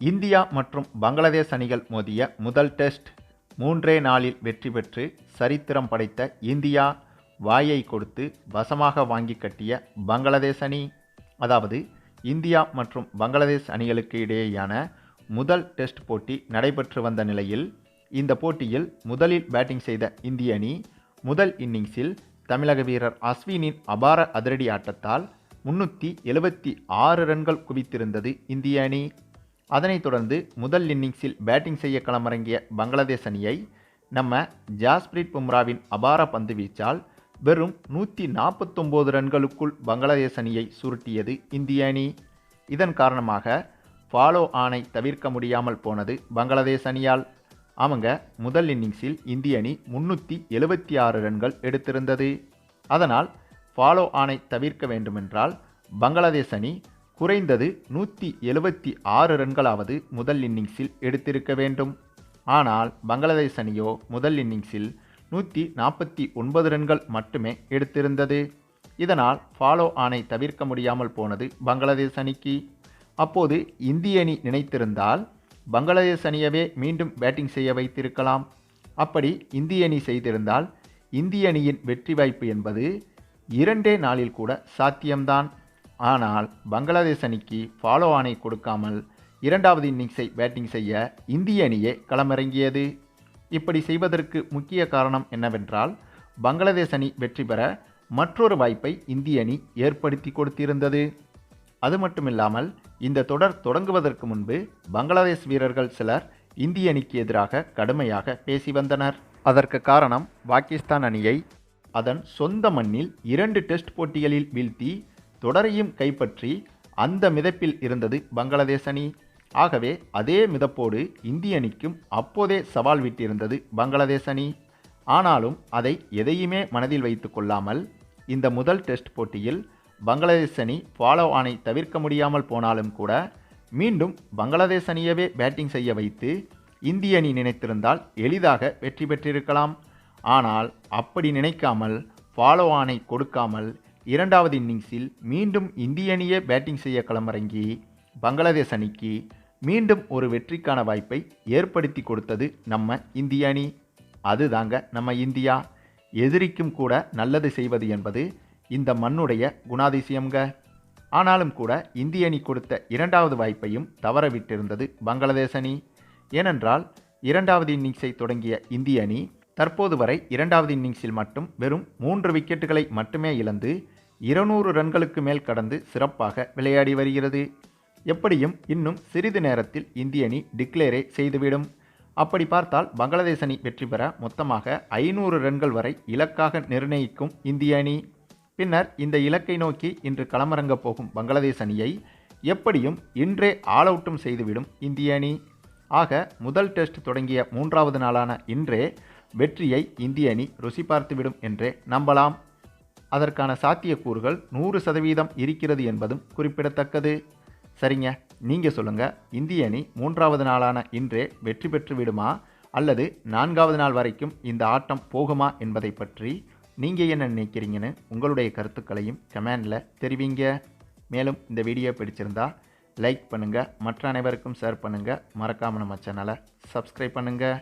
India மற்றும் பங்களாதேஷ் அணிகள் மோதிய முதல் டெஸ்ட் மூன்றே நாளில் வெற்றி பெற்று சரித்திரம் படைத்த இந்தியா வாயை கொடுத்து வசமாக வாங்கி கட்டிய பங்களாதேஷ் அணி அதாவது இந்தியா மற்றும் பங்களாதேஷ் அணிகளுக்கு இடையேயான முதல் டெஸ்ட் போட்டி நடைபெற்று வந்த நிலையில் இந்த போட்டியில் முதலில் பேட்டிங் செய்த இந்திய அணி முதல் இன்னிங்ஸில் தமிழக வீரர் அஸ்வினின் அபார அதிரடி ஆட்டத்தால் முன்னூற்றி எழுபத்தி ஆறு ரன்கள் குவித்திருந்தது இந்திய அணி. அதனைத் தொடர்ந்து முதல் இன்னிங்ஸில் பேட்டிங் செய்ய களமிறங்கிய பங்களாதேஷ் அணியை நம்ம ஜாஸ்பிரீத் பும்ராவின் அபார பந்து வீச்சால் வெறும் நூற்றி நாற்பத்தொம்போது ரன்களுக்குள் பங்களாதேஷ் அணியை சுருட்டியது இந்திய அணி. இதன் காரணமாக ஃபாலோ ஆனை தவிர்க்க முடியாமல் போனது பங்களாதேஷ் அணியால். அவங்க முதல் இன்னிங்ஸில் இந்திய அணி முன்னூற்றி எழுபத்தி ஆறு ரன்கள் எடுத்திருந்தது. அதனால் ஃபாலோ ஆனை தவிர்க்க வேண்டுமென்றால் பங்களாதேஷ் அணி குறைந்தது நூற்றி எழுபத்தி ஆறு ரன்களாவது முதல் இன்னிங்ஸில் எடுத்திருக்க வேண்டும். ஆனால் பங்களாதேஷ் அணியோ முதல் இன்னிங்ஸில் நூற்றி நாற்பத்தி ஒன்பது ரன்கள் மட்டுமே எடுத்திருந்தது. இதனால் ஃபாலோ ஆனை தவிர்க்க முடியாமல் போனது பங்களாதேஷ் அணிக்கு. அப்போது இந்திய அணி நினைத்திருந்தால் பங்களாதேஷ் அணியவே மீண்டும் பேட்டிங் செய்ய வைத்திருக்கலாம். அப்படி இந்திய அணி செய்திருந்தால் இந்திய அணியின் வெற்றி வாய்ப்பு என்பது இரண்டே நாளில் கூட சாத்தியம்தான். ஆனால் பங்களாதேஷ் அணிக்கு ஃபாலோ ஆனை கொடுக்காமல் இரண்டாவது இன்னிங்ஸை பேட்டிங் செய்ய இந்திய அணியே களமிறங்கியது. இப்படி செய்வதற்கு முக்கிய காரணம் என்னவென்றால் பங்களாதேஷ் அணி வெற்றி பெற மற்றொரு வாய்ப்பை இந்திய அணி ஏற்படுத்தி கொடுத்திருந்தது. அது மட்டுமில்லாமல் இந்த தொடர் தொடங்குவதற்கு முன்பு பங்களாதேஷ் வீரர்கள் சிலர் இந்திய அணிக்கு எதிராக கடுமையாக பேசி வந்தனர். அதற்கு காரணம் பாகிஸ்தான் அணியை அதன் சொந்த மண்ணில் இரண்டு டெஸ்ட் போட்டிகளில் வீழ்த்தி தொடரையும் கைப்பற்றி அந்த மிதப்பில் இருந்தது பங்களாதேஷ் அணி ஆகவே அதே மிதப்போடு இந்திய அணிக்கும் அப்போதே சவால் விட்டிருந்தது பங்களாதேஷ் அணி ஆனாலும் அதை எதையுமே மனதில் வைத்து கொள்ளாமல் இந்த முதல் டெஸ்ட் போட்டியில் பங்களாதேஷ் அணி ஃபாலோ ஆனை தவிர்க்க முடியாமல் போனாலும் கூட மீண்டும் பங்களாதேஷ் அணியவே பேட்டிங் செய்ய வைத்து இந்திய அணி நினைத்திருந்தால் எளிதாக வெற்றி பெற்றிருக்கலாம். ஆனால் அப்படி நினைக்காமல் ஃபாலோ ஆனை கொடுக்காமல் இரண்டாவது இன்னிங்ஸில் மீண்டும் இந்திய அணியே பேட்டிங் செய்ய களமிறங்கி பங்களாதேஷ் அணிக்கு மீண்டும் ஒரு வெற்றிக்கான வாய்ப்பை ஏற்படுத்தி கொடுத்தது நம்ம இந்திய அணி. அதுதாங்க நம்ம இந்தியா. எதிரிக்கும் கூட நல்லது செய்வது என்பது இந்த மண்ணுடைய குணாதிசயம்ங்க. ஆனாலும் கூட இந்திய அணி கொடுத்த இரண்டாவது வாய்ப்பையும் தவறவிட்டிருந்தது பங்களாதேஷ் அணி. ஏனென்றால் இரண்டாவது இன்னிங்ஸை தொடங்கிய இந்திய அணி தற்போது வரை இரண்டாவது இன்னிங்ஸில் மட்டும் வெறும் மூன்று விக்கெட்டுகளை மட்டுமே இழந்து இருநூறு ரன்களுக்கு மேல் கடந்து சிறப்பாக விளையாடி வருகிறது. எப்படியும் இன்னும் சிறிது நேரத்தில் இந்திய அணி டிக்ளேரே செய்துவிடும். அப்படி பார்த்தால் பங்களாதேஷ் அணி வெற்றி பெற மொத்தமாக ஐநூறு ரன்கள் வரை இலக்காக நிர்ணயிக்கும் இந்திய அணி. பின்னர் இந்த இலக்கை நோக்கி இன்று களமிறங்கப் போகும் பங்களாதேஷ் அணியை எப்படியும் இன்றே ஆல் அவுட்டும் செய்துவிடும் இந்திய அணி. ஆக முதல் டெஸ்ட் தொடங்கிய மூன்றாவது நாளான இன்றே வெற்றியை இந்திய அணி ருசி பார்த்துவிடும் என்றே நம்பலாம். அதற்கான சாத்தியக்கூறுகள் நூறு சதவீதம் இருக்கிறது என்பதும் குறிப்பிடத்தக்கது. சரிங்க நீங்கள் சொல்லுங்கள் இந்திய அணி மூன்றாவது நாளான இன்றே வெற்றி பெற்று விடுமா அல்லது நான்காவது நாள் வரைக்கும் இந்த ஆட்டம் போகுமா என்பதை பற்றி நீங்கள் என்ன நினைக்கிறீங்கன்னு உங்களுடைய கருத்துக்களையும் கமெண்டில் தெரிவிங்க. மேலும் இந்த வீடியோ பிடிச்சிருந்தா லைக் பண்ணுங்கள் மற்ற அனைவருக்கும் ஷேர் பண்ணுங்கள் மறக்காமல் நம்ம சேனலை சப்ஸ்கிரைப் பண்ணுங்கள்